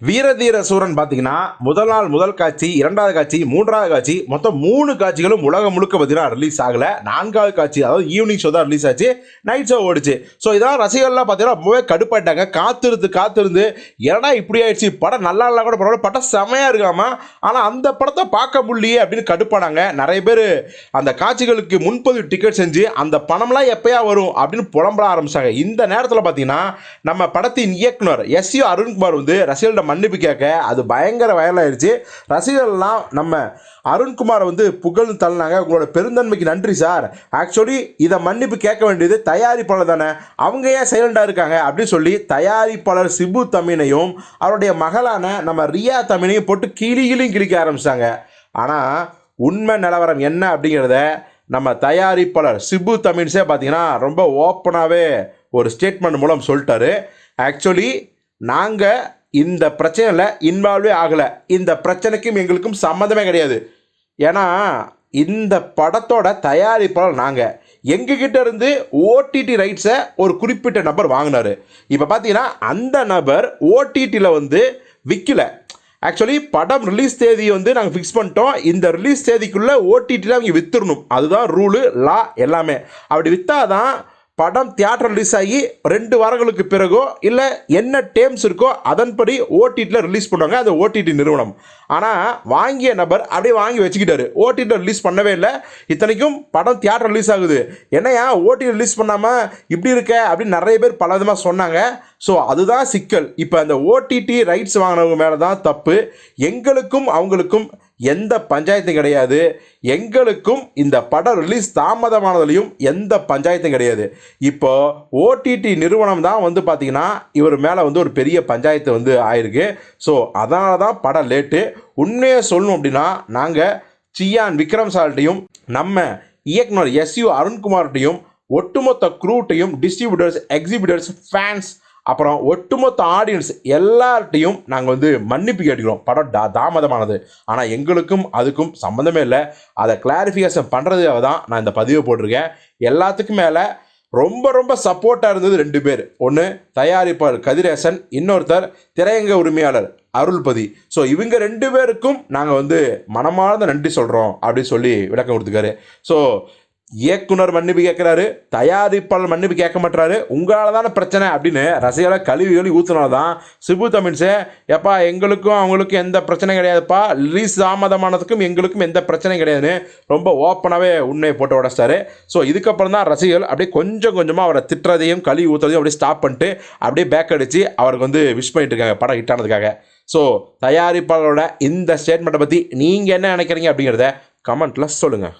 வீரதீர சூரன் பார்த்தீங்கன்னா முதல் நாள் முதல் காட்சி இரண்டாவது காட்சி மூன்றாவது காட்சி மொத்தம் மூணு காட்சிகளும் உலகம் முழுக்க பார்த்தீங்கன்னா ரிலீஸ் ஆகலை. நான்காவது காட்சி அதாவது ஈவினிங் ஷோ தான் ரிலீஸ் ஆச்சு. நைட் ஷோ ஓடிச்சு. ஸோ இதெல்லாம் ரசிகர்கள்லாம் பார்த்தீங்கன்னா ரொம்பவே கடுப்பாயிட்டாங்க. காத்திருந்து காத்திருந்து ஏன்னா இப்படி ஆயிடுச்சு? படம் நல்லா இல்லை கூட பரவாயில்ல படம் செமையாக இருக்காமா? ஆனால் அந்த படத்தை பார்க்க முடியலையே அப்படின்னு கடுப்பானாங்க. நிறைய பேர் அந்த காட்சிகளுக்கு முன்பதிவு டிக்கெட் செஞ்சு அந்த பணம்லாம் எப்பயா வரும்? அப்படின்னு புலம்பட ஆரம்பிச்சாங்க. இந்த நேரத்தில் பார்த்தீங்கன்னா நம்ம படத்தின் இயக்குனர் எஸ் யு அருண்குமார் வந்து ரசிகர்கள்ட்ட மன்னிப்பு கேட்க அது பயங்கர வயலாயிருச்சு ரசிகர்கள்லாம் நம்ம அருண்குமாரை வந்து புகழ்ந்து தள்ளினாங்க. உங்களோட பெருந்தன்மைக்கு நன்றி சார். ஆக்சுவலி இதை மன்னிப்பு கேட்க வேண்டியது தயாரிப்பாளர் தானே. அவங்க ஏன் சைலண்டாக இருக்காங்க அப்படின்னு சொல்லி தயாரிப்பாளர் சிபு தமினையும் அவருடைய மகளான நம்ம ரியா தமினையும் போட்டு கிளி கிளியும் கிழிக்க ஆரம்பித்தாங்க ஆனால் உண்மை நிலவரம் என்ன அப்படிங்கிறத நம்ம தயாரிப்பாளர் சிபு தமிழ்ஸே பார்த்தீங்கன்னா ரொம்ப ஓப்பனாகவே ஒரு ஸ்டேட்மெண்ட் மூலம் சொல்லிட்டாரு. ஆக்சுவலி நாங்கள் இந்த பிரச்சனையில் இன்வால்வே ஆகலை. இந்த பிரச்சனைக்கும் எங்களுக்கும் சம்மந்தமே கிடையாது. ஏன்னா இந்த படத்தோட தயாரிப்பாளர் நாங்கள் எங்ககிட்ட இருந்து ஓடிடி ரைட்ஸை ஒரு குறிப்பிட்ட நபர் வாங்கினார். இப்போ பார்த்தீங்கன்னா அந்த நபர் ஓடிடியில் வந்து விற்கல ஆக்சுவலி படம் ரிலீஸ் தேதி வந்து நாங்கள் ஃபிக்ஸ் பண்ணிட்டோம். இந்த ரிலீஸ் தேதிக்குள்ளே ஓடிடியில் அவங்க வித்துடணும் அதுதான் ரூலு லா எல்லாமே. அப்படி விற்றாதான் படம் தியேட்டர் ரிலீஸ் ஆகி ரெண்டு வாரங்களுக்கு பிறகோ இல்லை என்ன டேம்ஸ் இருக்கோ அதன்படி ஓடிடியில் ரிலீஸ் பண்ணுவாங்க. அது ஓடிடி நிறுவனம். ஆனால் வாங்கிய நபர் அப்படியே வாங்கி வச்சுக்கிட்டாரு. ஓடிடியில் ரிலீஸ் பண்ணவே இல்லை. இத்தனைக்கும் படம் தியேட்டர் ரிலீஸ் ஆகுது. என்னையா ஓடிடி ரிலீஸ் பண்ணாமல் இப்படி இருக்க? அப்படின்னு நிறைய பேர் பல விதமாக சொன்னாங்க. ஸோ அதுதான் சிக்கல். இப்போ அந்த ஓடிடி ரைட்ஸ் வாங்கினவங்க மேலே தான் தப்பு. எங்களுக்கும் அவங்களுக்கும் எந்த பஞ்சாயத்தும் கிடையாது. எங்களுக்கும் இந்த படம் ரிலீஸ் தாமதமானதுலேயும் எந்த பஞ்சாயத்தும் கிடையாது. இப்போ ஓடிடி நிறுவனம் தான் வந்து பார்த்திங்கன்னா இவர் மேலே வந்து ஒரு பெரிய பஞ்சாயத்து வந்து ஆயிருக்கு. ஸோ அதனால தான் படம் லேட்டு உண்மையை சொல்லணும் அப்படின்னா நாங்கள் சியான் விக்ரம் சால்ட்டையும் நம்ம இயக்குனர் எஸ்யூ அருண்குமார்ட்டையும் ஒட்டுமொத்த க்ரூட்டையும் டிஸ்ட்ரிபியூட்டர்ஸ் எக்ஸிபியூட்டர்ஸ் ஃபேன்ஸ் அப்புறம் ஒட்டுமொத்த ஆடியன்ஸ் எல்லார்ட்டையும் நாங்கள் வந்து மன்னிப்பு கேட்டுக்கிறோம். படம் டா தாமதமானது. ஆனால் எங்களுக்கும் அதுக்கும் சம்மந்தமே இல்லை. அதை கிளாரிஃபிகேஷன் பண்ணுறதுக்காக தான் நான் இந்த பதிவை போட்டிருக்கேன். எல்லாத்துக்கும் மேலே ரொம்ப ரொம்ப சப்போர்ட்டாக இருந்தது ரெண்டு பேர். ஒன்று தயாரிப்பாளர் கதிரேசன் இன்னொருத்தர் திரையங்க உரிமையாளர் அருள்பதி. ஸோ இவங்க ரெண்டு பேருக்கும் நாங்கள் வந்து மனமார்ந்த நன்றி சொல்கிறோம் அப்படின்னு சொல்லி விளக்கம் கொடுத்துருக்காரு. ஸோ இயக்குனர் மன்னிப்பு கேட்குறாரு தயாரிப்பாளர் மன்னிப்பு கேட்க மாட்டாரு உங்களால் தானே பிரச்சனை அப்படின்னு ரசிகர்களை கழுவி கழுவி ஊற்றினால தான் சிபு தமிழ்ஸே எப்பா எங்களுக்கும் அவங்களுக்கும் எந்த பிரச்சனையும் கிடையாதுப்பா. ரிலீஸ் தாமதமானதுக்கும் எங்களுக்கும் எந்த பிரச்சனையும் கிடையாதுன்னு ரொம்ப ஓப்பனாகவே உண்மையை போட்டு உடச்சிட்டாரு. ஸோ இதுக்கப்புறம் தான் ரசிகர்கள் அப்படியே கொஞ்சம் கொஞ்சமாக அவரை திட்டுறதையும் கழுவி ஊற்றுறதையும் அப்படியே ஸ்டாப் பண்ணிட்டு அப்படியே பேக் அடித்து அவருக்கு வந்து விஷ் பண்ணிட்டு இருக்காங்க படம் ஹிட் ஆனதுக்காக. ஸோ தயாரிப்பாளரோட இந்த ஸ்டேட்மெண்ட்டை பற்றி நீங்கள் என்ன நினைக்கிறீங்க அப்படிங்கிறத கமெண்ட்டில் சொல்லுங்கள்